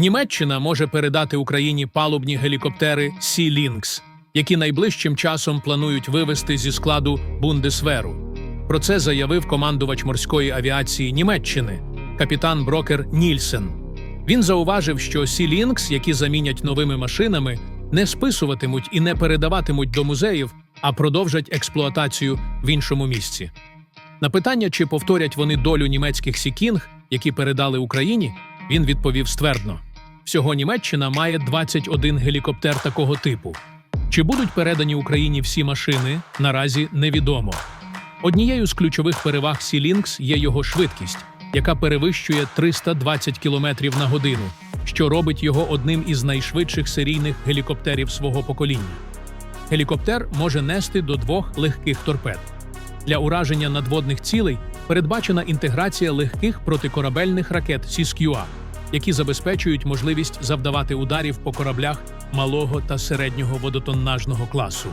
Німеччина може передати Україні палубні гелікоптери Sea Lynx, які найближчим часом планують вивести зі складу Бундесверу. Про це заявив командувач морської авіації Німеччини, капітан Брокер Нільсен. Він зауважив, що Sea Lynx, які замінять новими машинами, не списуватимуть і не передаватимуть до музеїв, а продовжать експлуатацію в іншому місці. На питання, чи повторять вони долю німецьких Сікінг, які передали Україні, він відповів ствердно: всього Німеччина має 21 гелікоптер такого типу. Чи будуть передані Україні всі машини, наразі невідомо. Однією з ключових переваг Lynx є його швидкість, яка перевищує 320 км на годину, що робить його одним із найшвидших серійних гелікоптерів свого покоління. Гелікоптер може нести до двох легких торпед. Для ураження надводних цілей передбачена інтеграція легких протикорабельних ракет «Сіскюа», які забезпечують можливість завдавати ударів по кораблях малого та середнього водотоннажного класу.